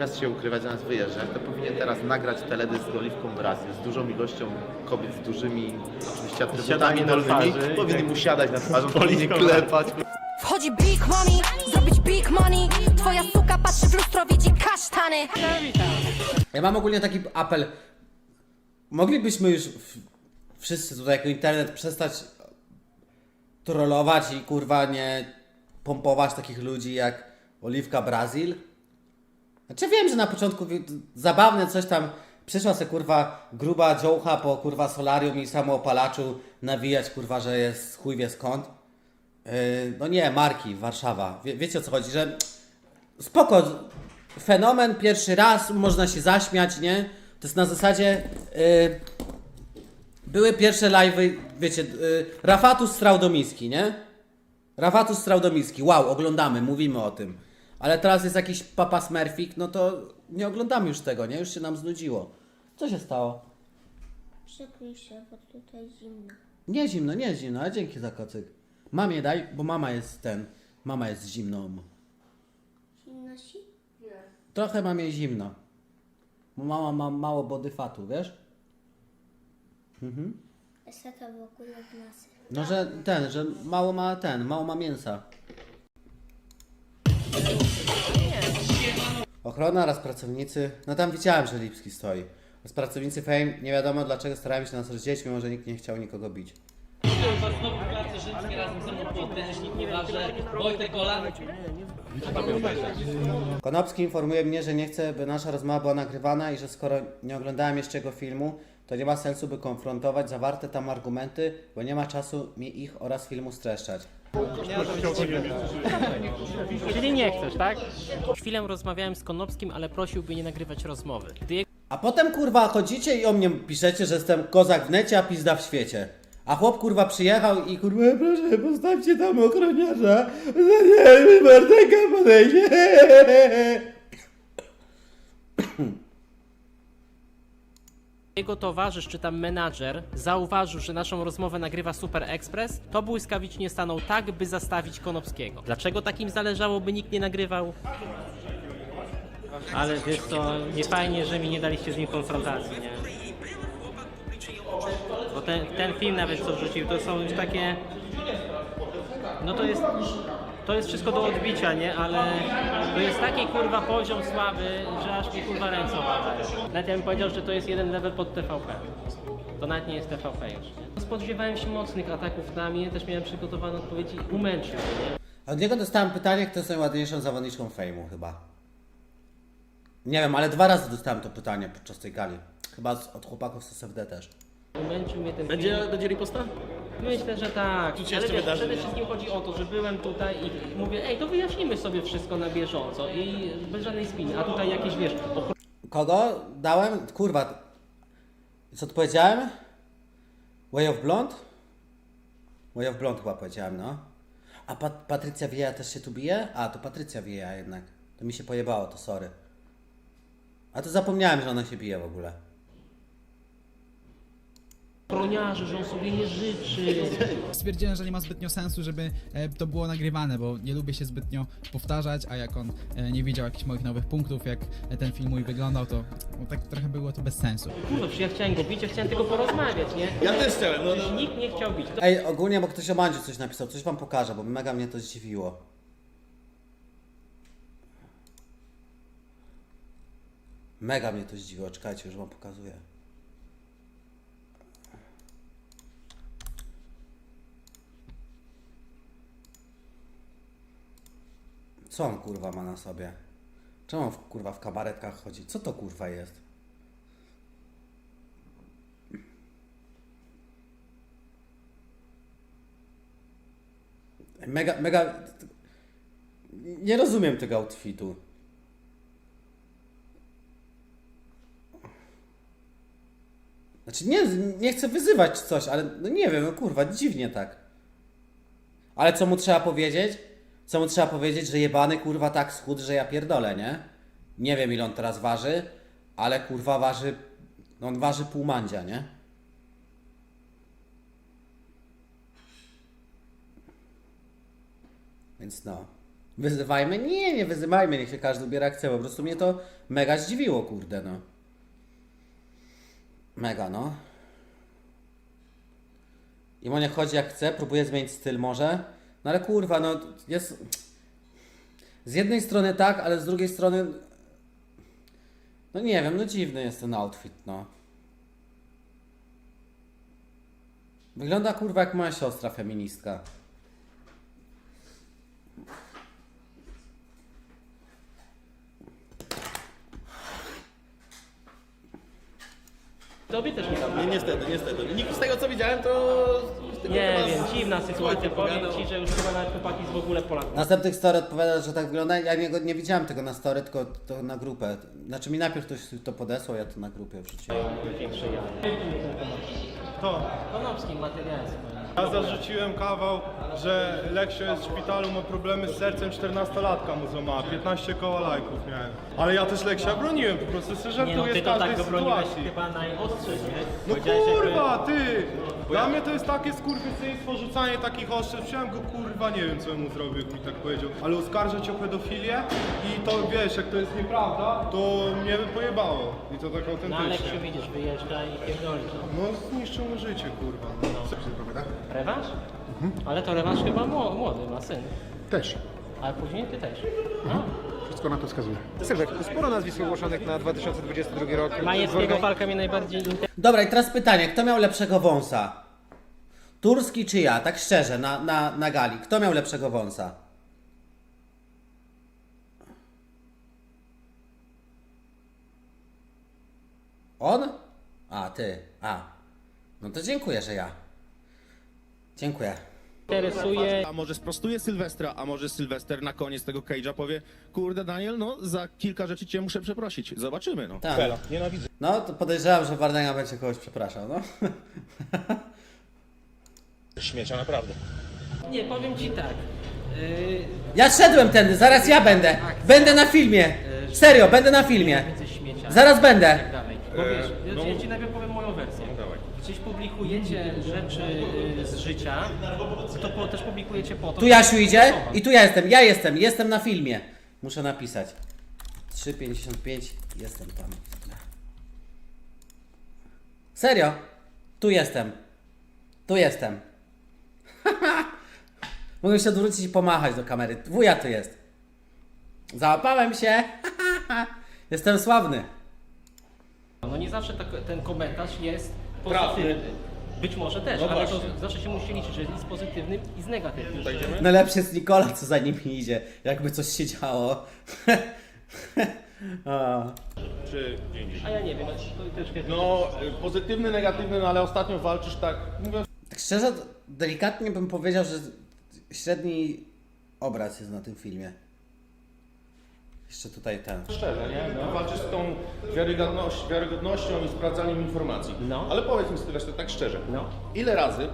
Zamiast się ukrywać, zamiast wyjeżdżać, to powinien teraz nagrać teledysk z Oliwką Brazil, z dużą ilością kobiet, z dużymi oczywiście atrybutami na dolnymi. twarzy, Powinien mu siadać na twarzy, powinien Oliwką klepać. Wchodzi big money, zrobić big money Twoja suka patrzy w lustro, widzi kasztany Ja mam ogólnie taki apel. Moglibyśmy już w, wszyscy tutaj jako internet przestać trollować i kurwa nie pompować takich ludzi jak Oliwka Brazil. Znaczy wiem, że na początku zabawne coś tam przyszła se kurwa gruba dziołcha po kurwa solarium i samoopalaczu nawijać kurwa, że jest chuj wie skąd. Yy, no nie, marki, Warszawa. Wie, wiecie o co chodzi, że spoko, fenomen pierwszy raz, można się zaśmiać, nie? To jest na zasadzie y, były pierwsze live'y, wiecie, y, Rafatus Straudomiski, nie? Rafatus Straudomiski, wow, oglądamy, mówimy o tym. Ale teraz jest jakiś Papa Smurfik, no to nie oglądamy już tego, nie? Już się nam znudziło. Co się stało? Przykryj się, bo tutaj zimno. Nie zimno, nie zimno, ale dzięki za kocyk. Mamie daj, bo mama jest ten, mama jest zimną. Zimno ci? Trochę mam jej zimno. Bo mama ma mało body fatu, wiesz? Eseta w ogóle w nas. No, że ten, że mało ma ten, mało ma mięsa. Ochrona oraz pracownicy, no tam widziałem, że Lipski stoi. Oraz pracownicy Fame, nie wiadomo dlaczego starają się nas rozdzielić, mimo że nikt nie chciał nikogo bić. Konopski informuje mnie, że nie chce, by nasza rozmowa była nagrywana i że skoro nie oglądałem jeszcze jego filmu, to nie ma sensu, by konfrontować zawarte tam argumenty, bo nie ma czasu mi ich oraz filmu streszczać. Czyli nie chcesz, tak? Chwilę rozmawiałem z Konopskim, ale prosił, by nie nagrywać rozmowy. Gdy jego A potem kurwa chodzicie i o mnie piszecie, że jestem kozak w necie, a pizda w świecie. A chłop kurwa przyjechał i kurwa proszę postawcie tam ochroniarza, nie Barteka podejdzie. Jego towarzysz czy tam menadżer zauważył, że naszą rozmowę nagrywa Super Express, to błyskawicznie stanął tak, by zastawić Konopskiego. Dlaczego takim zależało, by nikt nie nagrywał? Ale wiesz co, nie fajnie, że mi nie daliście z nim konfrontacji, nie? Bo ten, ten film nawet co wrzucił, to są już takie... No to jest... To jest wszystko do odbicia, nie? Ale to jest taki kurwa poziom słaby, że aż mi kurwa ręce opadają. Nawet ja bym powiedział, że to jest jeden level pod TVP. To nawet nie jest TVP już. nie? Spodziewałem się mocnych ataków na mnie, też miałem przygotowane odpowiedzi. Umęczył mnie. A Od niego dostałem pytanie, kto jest najładniejszą zawodniczką fejmu chyba. Nie wiem, ale dwa razy dostałem to pytanie podczas tej gali. Chyba z, od chłopaków z SFD też. Umęczył mnie ten Będzie, film. będzie riposta? Myślę, że tak. się Ale jeszcze wiesz, wydarzy, przede wszystkim chodzi o to, że byłem tutaj i mówię, ej, to wyjaśnimy sobie wszystko na bieżąco i bez żadnej spiny. A tutaj jakieś, wiesz, ochrony Kogo dałem? Kurwa. Co tu powiedziałem? Way of Blonde? Way of Blonde chyba powiedziałem, no. A Pat Patrycja Wieja też się tu bije? A, to Patrycja Wieja jednak. To mi się pojebało, to sorry. A to zapomniałem, że ona się bije w ogóle. Ochroniarzy, że on sobie nie życzy. Stwierdziłem, że nie ma zbytnio sensu, żeby e, to było nagrywane, bo nie lubię się zbytnio powtarzać, a jak on e, nie widział jakichś moich nowych punktów, jak e, ten film mój wyglądał, to no, tak trochę było to bez sensu. Kurwa, przecież ja chciałem go bić, ja chciałem tylko porozmawiać, nie? Ja też chciałem, no, Przecież nikt nie chciał bić. To Ej, ogólnie, bo ktoś o Mandziu coś napisał, coś wam pokażę, bo mega mnie to zdziwiło. Mega mnie to zdziwiło, czekajcie, już wam pokazuję. Co on kurwa ma na sobie? Czemu on kurwa w kabaretkach chodzi? Co to kurwa jest? Mega, mega. Nie rozumiem tego outfitu. Znaczy, nie, nie chcę wyzywać coś, ale no nie wiem, no kurwa, dziwnie tak. Ale co mu trzeba powiedzieć? Co mu trzeba powiedzieć, że jebany kurwa tak schudł, że ja pierdolę, nie? Nie wiem ile on teraz waży, ale kurwa waży. No on waży pół mandzia, nie? Więc no. Wyzywajmy? Nie, nie wyzywajmy, niech się każdy ubiera jak chce. Po prostu mnie to mega zdziwiło, kurde, no. Mega, no. I Monia chodzi jak chce, próbuje zmienić styl może. No ale kurwa, no jest... Z jednej strony tak, ale z drugiej strony... No nie wiem, no dziwny jest ten outfit, no. Wygląda kurwa jak moja siostra feministka. Tobie też nie dam. Nie, niestety, niestety. Nikt z tego co widziałem, to... Nie chyba wiem, dziwna sytuacja. Powiem ci, że już chyba nawet chłopaki z w ogóle Polaków. Następnych story odpowiada, że tak wygląda. Ja nie, nie widziałem tego na story, tylko to na grupę. Znaczy mi najpierw ktoś to podesłał, ja to na grupie wrzuciłem. Jaja. To. Konopski materiał. Ja zarzuciłem kawał, że Leksio jest w szpitalu, ma problemy z sercem, 14-latka mu złamała, 15 koła lajków miałem. Ale ja też Leksia broniłem, po prostu sobie Nie żartuję no, ty z to każdej tak go broniłeś sytuacji. chyba najostrzej, nie? No Powiedziałeś jakby- kurwa, ty! Dla mnie to jest takie skurwysyństwo, rzucanie takich oszczędz. Chciałem go kurwa, nie wiem co mu zrobił, jak mi tak powiedział. Ale oskarżać o pedofilię i to wiesz, jak to jest nieprawda, to mnie by pojebało. I to tak No ale autentycznie. się widzisz, wyjeżdża i pierdolisz. no. No zniszczył mu życie, kurwa. No. Rewanż? Ale to rewanż chyba mło- młody, ma syn. Też. Ale później ty też. Wszystko na to wskazuje. Sylwek, sporo nazwisk ogłoszonych na 2022 rok. Majewskiego walka mnie najbardziej interesuje. Dobra, i teraz pytanie, kto miał lepszego wąsa? Turski czy ja? Tak szczerze, na, na, na gali. Kto miał lepszego wąsa? On? A, ty. A. No to dziękuję, że ja. Dziękuję. interesuje. A może sprostuje Sylwestra, a może Sylwester na koniec tego cage'a powie Kurde Daniel, no za kilka rzeczy cię muszę przeprosić. Zobaczymy, no. Tak. No, to podejrzewam, że Wardęga będzie kogoś przepraszał, no. Śmiecia naprawdę. Nie, powiem ci tak. Yy, Ja szedłem tędy, zaraz ja będę. Będę na filmie. Serio, będę na filmie. więcej śmiecia. Zaraz będę. tak dalej. Bo wiesz, ja, ja ci najpierw powiem moją wersję. Gdzieś publikujecie rzeczy y, z życia, to po, też publikujecie po to. Tu Jasiu idzie i tu ja jestem. Ja jestem, jestem na filmie. Muszę napisać. 3,55, jestem tam. Serio? Tu jestem. Tu jestem. Mogę się odwrócić i pomachać do kamery. Wuja tu jest. Załapałem się. jestem sławny. No nie zawsze tak, ten komentarz jest pozytywny. Być może też, ale to zawsze się musi liczyć, że jest pozytywny i z negatywnym. Najlepszy jest Nikola, co za nim idzie. Jakby coś się działo. A. Czy 50? A ja nie wiem, to też. No, y, pozytywny, negatywny, no ale ostatnio walczysz tak, mówiąc Tak szczerze, delikatnie bym powiedział, że średni obraz jest na tym filmie. Jeszcze tutaj ten. szczerze, nie? No. Walczysz z tą wiarygodność, wiarygodnością i sprawdzaniem informacji. No. Ale powiedz mi Sylwester tak szczerze, No. ile razy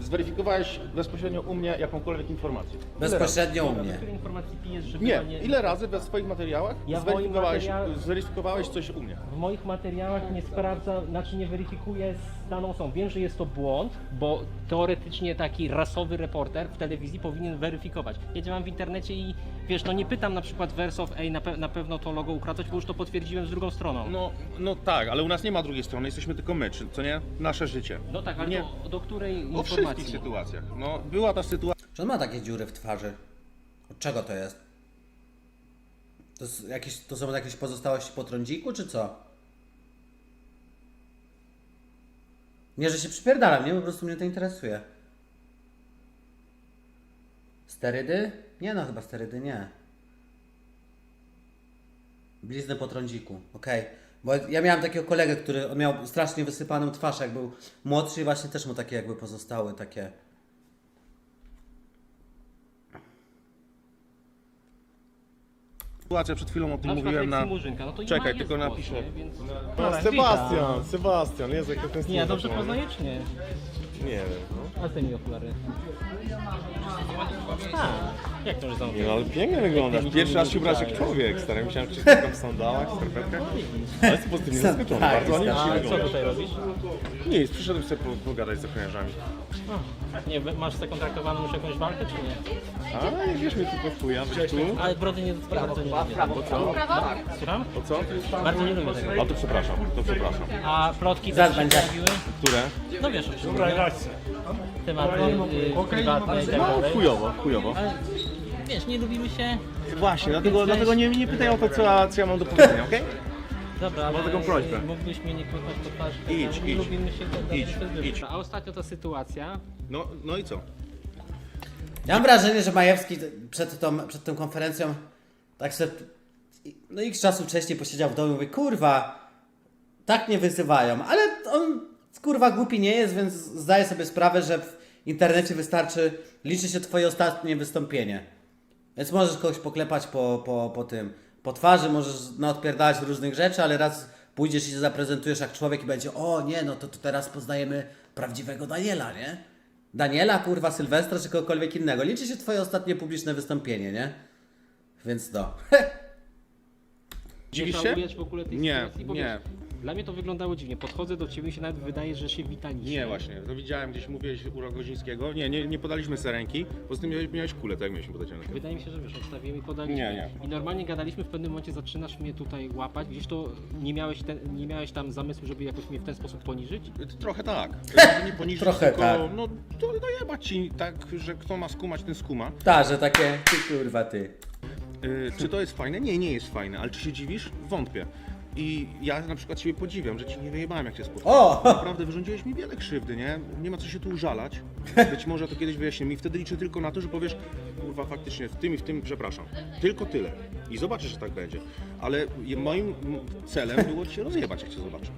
zweryfikowałeś bezpośrednio u mnie jakąkolwiek informację? Bezpośrednio u mnie. której informacji pijesz, żeby Nie, ile razy we swoich materiałach Ja w moim zweryfikowałeś, materiał- zweryfikowałeś coś u mnie? W moich materiałach nie sprawdza, znaczy nie weryfikuję z daną osobą. Wiem, że jest to błąd, bo teoretycznie taki rasowy reporter w telewizji powinien weryfikować. Ja działam w internecie i wiesz, no nie pytam na przykład Wersow, ej, na, pe- na pewno to logo ukradłeś, bo już to potwierdziłem z drugą stroną. No, no tak, ale u nas nie ma drugiej strony, jesteśmy tylko my, czy, co nie? Nasze życie. No tak, ale nie. to, do której O wszystkich informacji? sytuacjach. No, była ta sytuacja. Czy on ma takie dziury w twarzy? Od czego to jest? To, jest jakieś, to są jakieś pozostałości po trądziku, czy co? Nie, że się przypierdalam, nie? Po prostu mnie to interesuje. Sterydy? Nie no, chyba sterydy nie. Blizny po trądziku, okej. Bo ja miałem takiego kolegę, który miał strasznie wysypaną twarz, jak był młodszy i właśnie też mu takie jakby pozostały takie... Sytuacja, przed chwilą o tym przykład mówiłem na... Murzynka, no to Czekaj, ma, tylko jest napiszę. Więc... Sebastian, Sebastian, Jezu, jak to ten Nie, dobrze poznaję czy nie? Nie wiem, no. A z tymi okulary. Tak. Jak to, że? Nie, no ale pięknie wyglądasz. Pierwszy raz się ubrałeś jak człowiek, stary. Myślałem, że tam w sandałach, skarpetkach. Ale jest pozytywnie zaskoczony, Tak, bardzo ładnie A dzisiaj co wyglądasz. tutaj robisz? Nic, przyszedłem sobie po- pogadać z ochroniarzami. Nie, masz zakontraktowaną już jakąś walkę, czy nie? A, nie wiesz, mnie tylko wchuja, być tu. Ale brody nie bardzo nie lubię. To co? Słucham? To co? Bardzo nie lubię tego. A to przepraszam, to przepraszam. A plotki też się będzie. pojawiły? Które? No wiesz, o czym mówię. Tematy y, prywatne i tak No, dalej. chujowo, chujowo. Ale wiesz, nie lubimy się. Właśnie, dlatego, weź- dlatego nie, nie pytaj o to, co, co ja mam do powiedzenia, okej? Dobra, ale taką prośbę. mógłbyś mnie nie kłócać po twarzy. Idź, nie idź. lubimy się gadać, Idź, to jest idź. A ostatnio ta sytuacja, No, no i co? Ja mam wrażenie, że Majewski przed tą, przed tą konferencją tak se, no x czasu wcześniej posiedział w domu i mówi, kurwa, tak nie wyzywają, ale on kurwa głupi nie jest, więc zdaje sobie sprawę, że w internecie wystarczy, liczy się twoje ostatnie wystąpienie. Więc możesz kogoś poklepać po, po, po tym, po twarzy, możesz no, odpierdalać różnych rzeczy, ale raz pójdziesz i się zaprezentujesz jak człowiek i będzie, o nie, no to, to teraz poznajemy prawdziwego Daniela, nie? Daniela, kurwa, Sylwestra czy kogokolwiek innego. Liczy się twoje ostatnie publiczne wystąpienie, nie? Więc no. Dziwisz nie się? żałujesz w ogóle tej Nie, sytuacji? Bo nie. wiesz, Dla mnie to wyglądało dziwnie. Podchodzę do ciebie i się nawet wydaje, że się witaliśmy. Nie, właśnie. To widziałem gdzieś, mówiłeś u Rogozińskiego. Nie, nie, nie podaliśmy sobie ręki. Poza tym miałeś, miałeś kulę, tak jak mieliśmy podać rękę. Wydaje mi się, że wiesz, odstawiłem i podaliśmy. Nie, nie. I normalnie gadaliśmy, w pewnym momencie zaczynasz mnie tutaj łapać. Gdzieś to nie miałeś, ten, nie miałeś tam zamysłu, żeby jakoś mnie w ten sposób poniżyć? Trochę tak. Nie poniżyć, Trochę tylko, tak. No to dojebać ci tak, że kto ma skumać, ten skuma. Ta, że takie, ty kurwa, ty. Y, czy to jest fajne? Nie, nie jest fajne, ale czy się dziwisz? Wątpię. I ja na przykład Ciebie podziwiam, że Ci nie wyjebałem jak Cię spotkałem. O! Naprawdę wyrządziłeś mi wiele krzywdy, nie? Nie ma co się tu użalać. Być może to kiedyś wyjaśnimy i wtedy liczę tylko na to, że powiesz kurwa faktycznie w tym i w tym przepraszam. Tylko tyle. I zobaczysz, że tak będzie. Ale moim celem było Cię rozjebać, jak Cię zobaczę.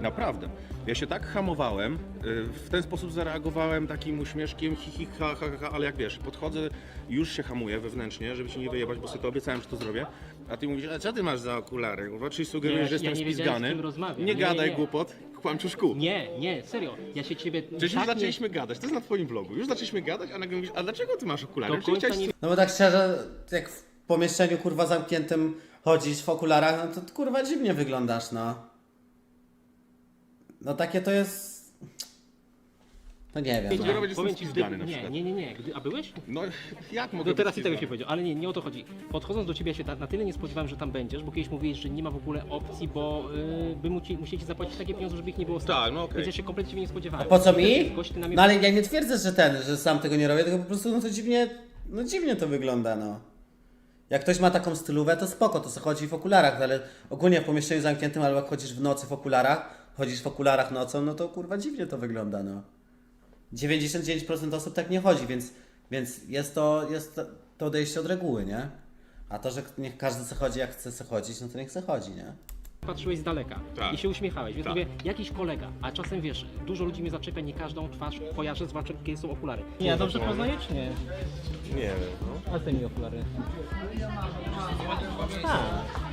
Naprawdę. Ja się tak hamowałem, y, w ten sposób zareagowałem takim uśmieszkiem, hi, hi ha, ha, ha, ale jak wiesz, podchodzę, już się hamuję wewnętrznie, żeby ci nie wyjebać, bo sobie to obiecałem, że to zrobię, a ty mówisz, a co ty masz za okulary? Kurwa, Czyli sugerujesz, Nie, że jestem ja nie wiedziałem, z spizgany? kim rozmawiam. Nie Nie, gadaj nie. głupot, kłamczuszku. Nie, nie, serio. Ja się ciebie Przecież już tak nie... zaczęliśmy gadać, to jest na twoim vlogu, już zaczęliśmy gadać, a nagle mówisz, a dlaczego ty masz okulary? Do Przecież końca chciałeś nie- No bo tak szczerze, jak w pomieszczeniu kurwa zamkniętym chodzisz w okularach, no to kurwa dziwnie wyglądasz, no. No takie to jest... No nie wiem. Sugerować, Nie, że powiem ci, na nie, przykład. nie, nie, nie. Gdy... A byłeś? No jak mogę No teraz być i tego się spizgany? powiedział, ale nie, nie o to chodzi. Podchodząc do ciebie, ja się na, na tyle nie spodziewałem, że tam będziesz, bo kiedyś mówiłeś, że nie ma w ogóle opcji, bo yy, by muci, musieli ci zapłacić takie pieniądze, żeby ich nie było stać. Tak, no okej. Więc ja się kompletnie ciebie nie spodziewałem. Po co mi? Gość, ty na mnie No ale ja nie twierdzę, że ten, że sam tego nie robię, tylko po prostu no to dziwnie, no dziwnie to wygląda, no. Jak ktoś ma taką stylówę, to spoko, to sobie chodzi w okularach, ale ogólnie w pomieszczeniu zamkniętym albo jak chodzisz w nocy w okularach, chodzisz w okularach nocą, no to kurwa dziwnie to wygląda, no. 99% osób tak nie chodzi, więc, więc jest to, jest to, odejście od reguły, nie? A to, że niech każdy se chodzi jak chce se chodzić, no to niech se chodzi, nie? Patrzyłeś z daleka Tak. i się uśmiechałeś, więc Tak. mówię, jakiś kolega, a czasem wiesz, dużo ludzi mnie zaczepia, nie każdą twarz kojarzę, zwłaszcza kiedy są okulary. Nie, ja dobrze poznaję czy nie? Nie wiem, no. A ty mi okulary.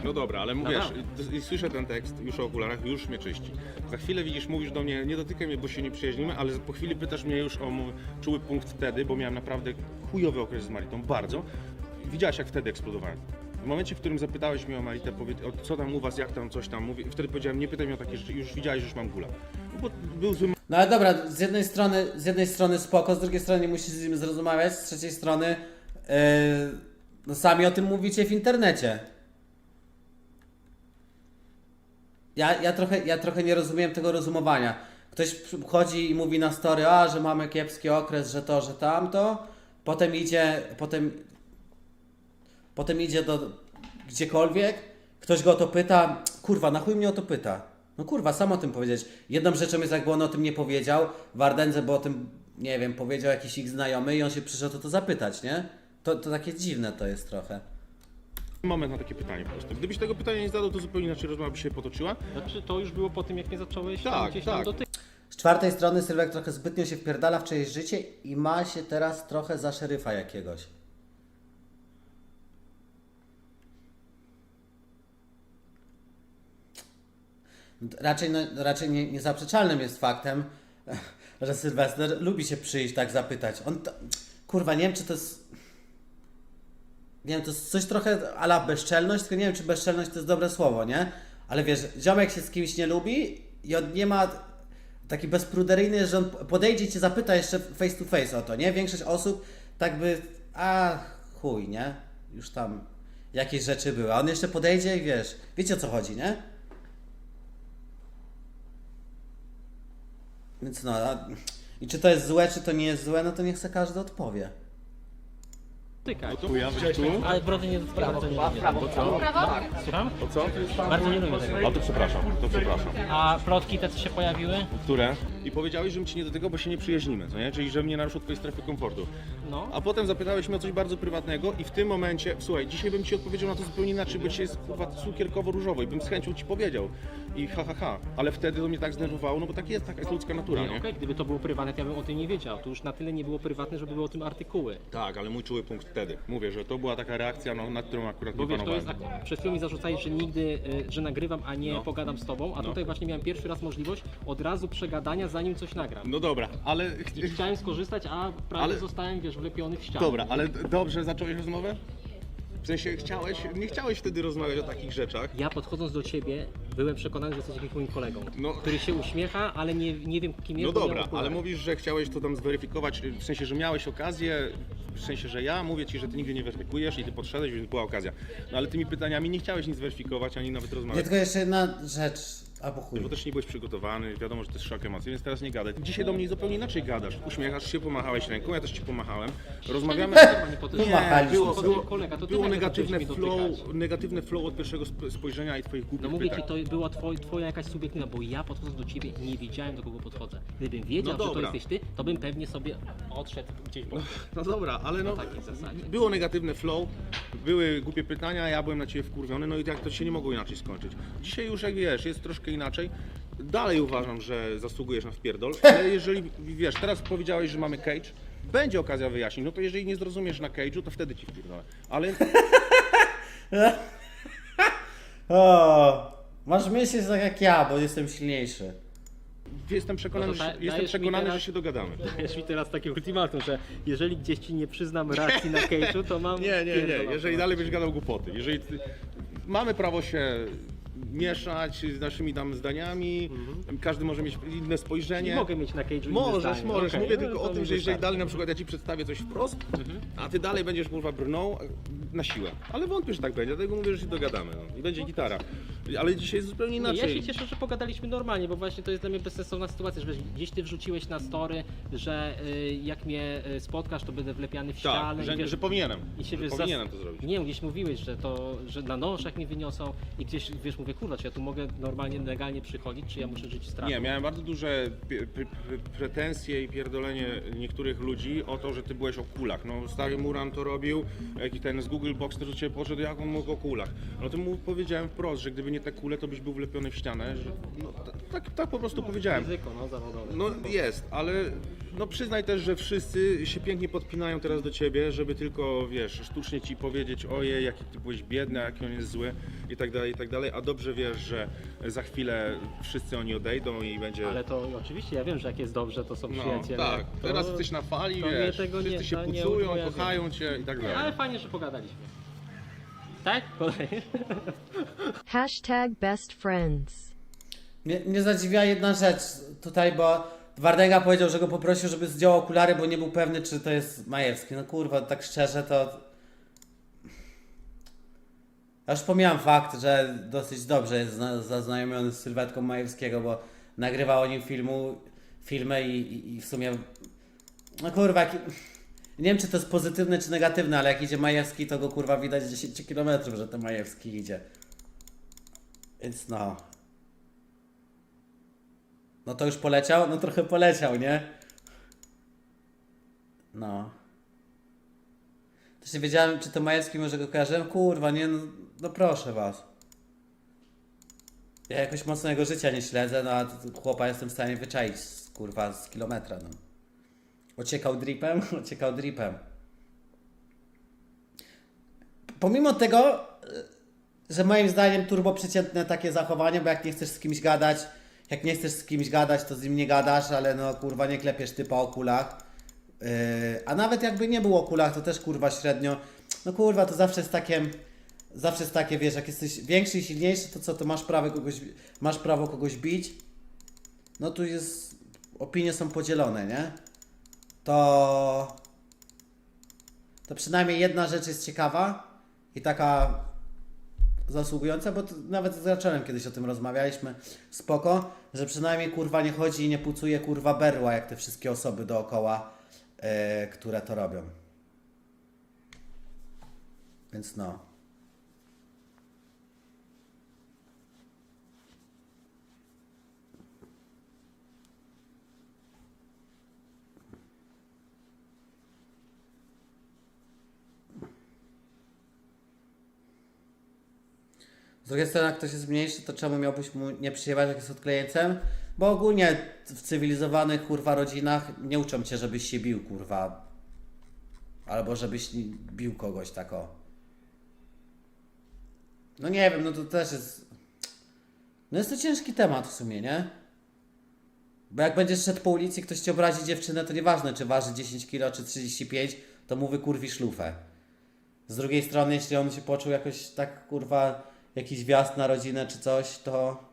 No dobra, ale mówisz, Dobra. i słyszę ten tekst już o okularach, już mnie czyści. Za chwilę widzisz, mówisz do mnie, nie dotykaj mnie, bo się nie przyjaźnimy, ale po chwili pytasz mnie już o mój czuły punkt wtedy, bo miałem naprawdę chujowy okres z Maritą, bardzo. Widziałaś jak wtedy eksplodowałem. W momencie, w którym zapytałeś mnie o Maritę, powiedz, o co tam u was, jak tam, coś tam, mówię, wtedy powiedziałem, nie pytaj mnie o takie rzeczy, już widziałeś, że już mam gula. No bo był zły No ale dobra, z jednej strony, z jednej strony spoko, z drugiej strony nie musisz z nim zrozumieć, z trzeciej strony yy, no sami o tym mówicie w internecie. Ja, ja, trochę, ja trochę nie rozumiem tego rozumowania. Ktoś chodzi i mówi na story, a że mamy kiepski okres, że to, że tamto, potem idzie, potem, potem idzie do gdziekolwiek, ktoś go o to pyta, kurwa, na chuj mnie o to pyta. No kurwa, sam o tym powiedzieć. Jedną rzeczą jest, jakby on o tym nie powiedział, w Ardence, bo o tym, nie wiem, powiedział jakiś ich znajomy i on się przyszedł o to zapytać, nie? To, to takie dziwne to jest trochę. moment na takie pytanie po prostu. Gdybyś tego pytania nie zadał, to zupełnie inaczej rozmowa by się potoczyła. Znaczy to już było po tym, jak mnie zacząłeś Tak, gdzieś tak. tam dotykać. Z czwartej strony Sylwek trochę zbytnio się wpierdala w czyjeś życie i ma się teraz trochę za szeryfa jakiegoś. Raczej, no, raczej nie, niezaprzeczalnym jest faktem, że Sylwester lubi się przyjść tak zapytać. On to, kurwa, nie wiem czy to jest... nie wiem, to jest coś trochę ala bezczelność, tylko nie wiem, czy bezczelność to jest dobre słowo, nie? Ale wiesz, ziomek się z kimś nie lubi i on nie ma taki bezpruderyjny, że on podejdzie i cię zapyta jeszcze face to face o to, nie? Większość osób tak by, a chuj, nie? Już tam jakieś rzeczy były. A on jeszcze podejdzie i wiesz, wiecie o co chodzi, nie? Więc no, a, i czy to jest złe, czy to nie jest złe, no to niech se każdy odpowie. Tykać. Tu? Ale brody nie bardzo nie lubię. To co? Słucham? To co? Bardzo nie lubię tego. A to przepraszam, to przepraszam. A plotki te, co się pojawiły? Które? I powiedziałeś, żebym ci nie do tego, bo się nie przyjaźnimy, co nie? Czyli, że mnie naruszył twojej strefy komfortu. No. A potem zapytałeś mnie o coś bardzo prywatnego i w tym momencie, słuchaj, dzisiaj bym ci odpowiedział na to zupełnie inaczej, bo dzisiaj jest kurwa cukierkowo-różowo i bym z chęcią ci powiedział. I ha, ha, ha. Ale wtedy to mnie tak zdenerwowało, no bo tak jest, taka jest ludzka natura, Nie, okej, gdyby to było prywatne, to ja bym o tym nie wiedział. To już na tyle nie było prywatne, żeby były o tym artykuły. Tak, ale mój czuły punkt wtedy. Mówię, że to była taka reakcja, no, nad którą akurat Bo nie wiesz, to jest panowałem. tak, przed chwilą mi zarzucali, że nigdy, y, że nagrywam, a nie No. pogadam z tobą, a No. tutaj właśnie miałem pierwszy raz możliwość od razu przegadania, zanim coś nagram. No dobra, ale... I chciałem skorzystać, a prawie Ale- zostałem, wiesz, wlepiony w ścianę. Dobra, ale d- dobrze zacząłeś rozmowę? W sensie chciałeś, nie chciałeś wtedy rozmawiać o takich rzeczach. Ja podchodząc do ciebie, byłem przekonany, że jesteś jakimś moim kolegą, No. który się uśmiecha, ale nie, nie wiem kim jest. No bo miał dobra, okulary. ale mówisz, że chciałeś to tam zweryfikować, w sensie, że miałeś okazję, w sensie, że ja mówię ci, że ty nigdy nie weryfikujesz i ty podszedłeś, więc była okazja. No ale tymi pytaniami nie chciałeś nic zweryfikować, ani nawet Nie, rozmawiać. tylko jeszcze jedna rzecz, albo chuj. Bo też nie byłeś przygotowany, wiadomo, że to jest szok emocji, więc teraz nie gadaj. Dzisiaj do mnie zupełnie inaczej gadasz. Uśmiechasz się, pomachałeś ręką, ja też ci pomachałem. Rozmawiamy... Pani po Nie, Pomachaliśmy. było, było, był kolega, to ty było nagle negatywne flow, negatywne flow od pierwszego sp- spojrzenia i twoich głupich No mówię pytań. ci, to była twoj, twoja jakaś subiektywna, bo ja podchodząc do ciebie nie wiedziałem do kogo podchodzę. Gdybym wiedział, No że to dobra. jesteś ty, to bym pewnie sobie odszedł gdzieś bo No dobra, ale no, Na takiej zasadzie. było negatywne flow, były głupie pytania, ja byłem na ciebie wkurwiony, no i tak to się nie mogło inaczej skończyć. Dzisiaj już jak wiesz, jest troszkę inaczej. Dalej uważam, że zasługujesz na wpierdol, ale jeżeli, wiesz, teraz powiedziałeś, że mamy cage, będzie okazja wyjaśnić, no to jeżeli nie zrozumiesz na cage'u, to wtedy ci wpierdolę. Ale O, masz myśleć tak jak ja, bo jestem silniejszy. jestem przekonany, No to da- że, jestem dajesz mi przekonany teraz- że się dogadamy. Dajesz mi teraz takie ultimatum, że jeżeli gdzieś ci nie przyznam racji na cage'u, to mam... Nie, nie, nie. Jeżeli dalej będziesz gadał głupoty, jeżeli ty... mamy prawo się mieszać z naszymi tam zdaniami, każdy może mieć inne spojrzenie. Nie mogę mieć na cage'u inne Możesz, zdanie. możesz. Okej, Mówię no tylko to o tym, że jeżeli wystarczy. dalej na przykład ja ci przedstawię coś wprost, a ty dalej będziesz kurwa brnął na siłę. Ale wątpię, że tak będzie, dlatego mówię, że się dogadamy. No. I będzie gitara. Ale dzisiaj jest zupełnie Nie, ja inaczej. się cieszę, że pogadaliśmy normalnie, bo właśnie to jest dla mnie bezsensowna sytuacja, że gdzieś ty wrzuciłeś na story, że y, jak mnie y, spotkasz, to będę wlepiany w ścianę. tak, i że, wiesz, że powinienem. I się że wiesz, powinienem zas- to zrobić. Nie, gdzieś mówiłeś, że to, że na noszach mnie wyniosą i gdzieś, wiesz, mówię, kurwa, czy ja tu mogę normalnie, legalnie przychodzić, czy ja muszę żyć w strachu? Nie, miałem bardzo duże pie- pretensje i pierdolenie niektórych ludzi o to, że ty byłeś o kulach. No stary Muran to robił, jaki ten z Google Box też do ciebie poszedł, jak on mógł o kulach. No to mu powiedziałem wprost, że gdyby nie te kule, to byś był wlepiony w ścianę. Że, no, tak, tak po prostu powiedziałem. Ryzyko, no, zawodowe. No jest, ale no przyznaj też, że wszyscy się pięknie podpinają teraz do ciebie, żeby tylko, wiesz, sztucznie ci powiedzieć, ojej, jaki ty byłeś biedny, jaki on jest zły i tak dalej, i tak dalej, a dobrze wiesz, że za chwilę wszyscy oni odejdą i będzie... Ale to oczywiście, ja wiem, że jak jest dobrze, to są No, przyjaciele. tak, to, teraz jesteś na fali, to mnie wiesz, tego nie- wszyscy się to nie pucują, kochają cię i tak dalej. Ale fajnie, że pogadaliśmy. Tak? Kolej. Hashtag best friends. Mnie, mnie zadziwia jedna rzecz tutaj, bo Wardęga powiedział, że go poprosił, żeby zdjął okulary, bo nie był pewny, czy to jest Majewski. No kurwa, tak szczerze to... Ja już pomijam fakt, że dosyć dobrze jest zna- zaznajomiony z sylwetką Majewskiego, bo nagrywał o nim filmu, filmy i, i, i w sumie... No kurwa, jaki... nie wiem, czy to jest pozytywne, czy negatywne, ale jak idzie Majewski, to go kurwa widać 10 km, że ten Majewski idzie. Więc no... No to już poleciał? No trochę poleciał, nie? No. Też nie wiedziałem, czy to Majewski może go kojarzyłem. Kurwa, nie, no, no proszę was. Ja jakoś mocno jego życia nie śledzę, no a chłopa jestem w stanie wyczaić, kurwa, z kilometra, no. Ociekał dripem? Ociekał dripem. Pomimo tego, y, że moim zdaniem turbo przeciętne takie zachowanie, bo jak nie chcesz z kimś gadać, jak nie chcesz z kimś gadać, to z nim nie gadasz, ale no kurwa nie klepiesz typa o kulach. Yy, a nawet jakby nie było o kulach, to też kurwa średnio. no kurwa, to zawsze jest takie, zawsze jest takie, wiesz, jak jesteś większy i silniejszy, to co, to masz prawo kogoś, masz prawo kogoś bić, no tu jest, opinie są podzielone, nie? To, to przynajmniej jedna rzecz jest ciekawa i taka zasługująca, bo nawet z Rachelem kiedyś o tym rozmawialiśmy, spoko, że przynajmniej kurwa nie chodzi i nie pucuje kurwa berła, jak te wszystkie osoby dookoła, e, które to robią. Więc no. Z drugiej strony, jak ktoś jest mniejszy, to czemu miałbyś mu nie przyjmować, jak jest odklejeńcem? Bo ogólnie w cywilizowanych, kurwa, rodzinach nie uczą cię, żebyś się bił, kurwa. Albo żebyś bił kogoś tako. No nie wiem, no to też jest... No jest to ciężki temat w sumie, nie? Bo jak będziesz szedł po ulicy i ktoś ci obrazi dziewczynę, to nieważne, czy waży 10 kg, czy 35, to mu wykurwi szlufę. Z drugiej strony, jeśli on się poczuł jakoś tak, kurwa, jakiś wjazd na rodzinę czy coś, to...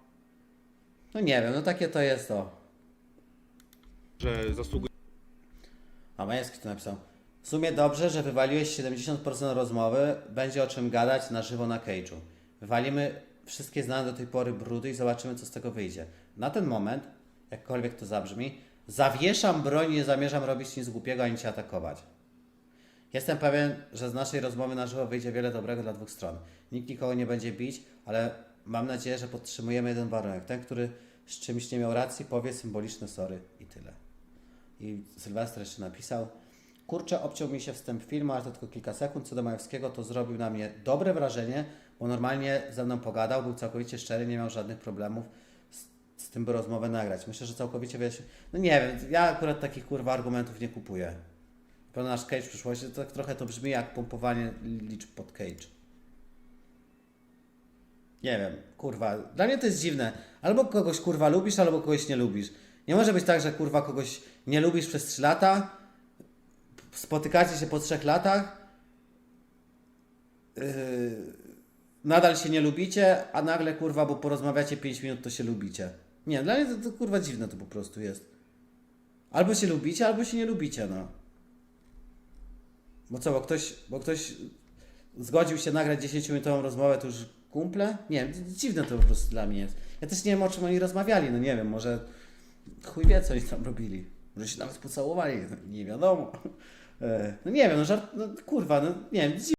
No nie wiem, no takie to jest to. że zasługuje A Majewski to napisał. W sumie dobrze, że wywaliłeś 70% rozmowy, będzie o czym gadać na żywo na Cage'u. Wywalimy wszystkie znane do tej pory brudy i zobaczymy, co z tego wyjdzie. Na ten moment, jakkolwiek to zabrzmi, zawieszam broń i nie zamierzam robić nic głupiego ani cię atakować. Jestem pewien, że z naszej rozmowy na żywo wyjdzie wiele dobrego dla dwóch stron. Nikt nikogo nie będzie bić, ale mam nadzieję, że podtrzymujemy jeden warunek. Ten, który z czymś nie miał racji, powie symboliczne sorry i tyle. I Sylwester jeszcze napisał Kurczę, obciął mi się wstęp filmu, ale to tylko kilka sekund. Co do Majewskiego, to zrobił na mnie dobre wrażenie, bo normalnie ze mną pogadał, był całkowicie szczery, nie miał żadnych problemów z, z tym, by rozmowę nagrać. Myślę, że całkowicie wyjaśnił. No nie wiem, ja akurat takich kurwa argumentów nie kupuję. Pewno nasz cage w przyszłości, to tak trochę to brzmi jak pompowanie liczb pod cage. Nie wiem, kurwa, dla mnie to jest dziwne. Albo kogoś kurwa lubisz, albo kogoś nie lubisz. Nie może być tak, że kurwa kogoś nie lubisz przez 3 lata, spotykacie się po 3 latach, yy, nadal się nie lubicie, a nagle kurwa, bo porozmawiacie 5 minut, to się lubicie. Nie, dla mnie to, to kurwa dziwne to po prostu jest. Albo się lubicie, albo się nie lubicie, no. Bo co, bo ktoś, bo ktoś zgodził się nagrać 10-minutową rozmowę, to już kumple? Nie wiem, dziwne to po prostu dla mnie jest. Ja też nie wiem, o czym oni rozmawiali, no nie wiem, może chuj wie, co oni tam robili. Może się nawet pocałowali, nie wiadomo. E, No nie wiem, no żart, no kurwa, no nie wiem,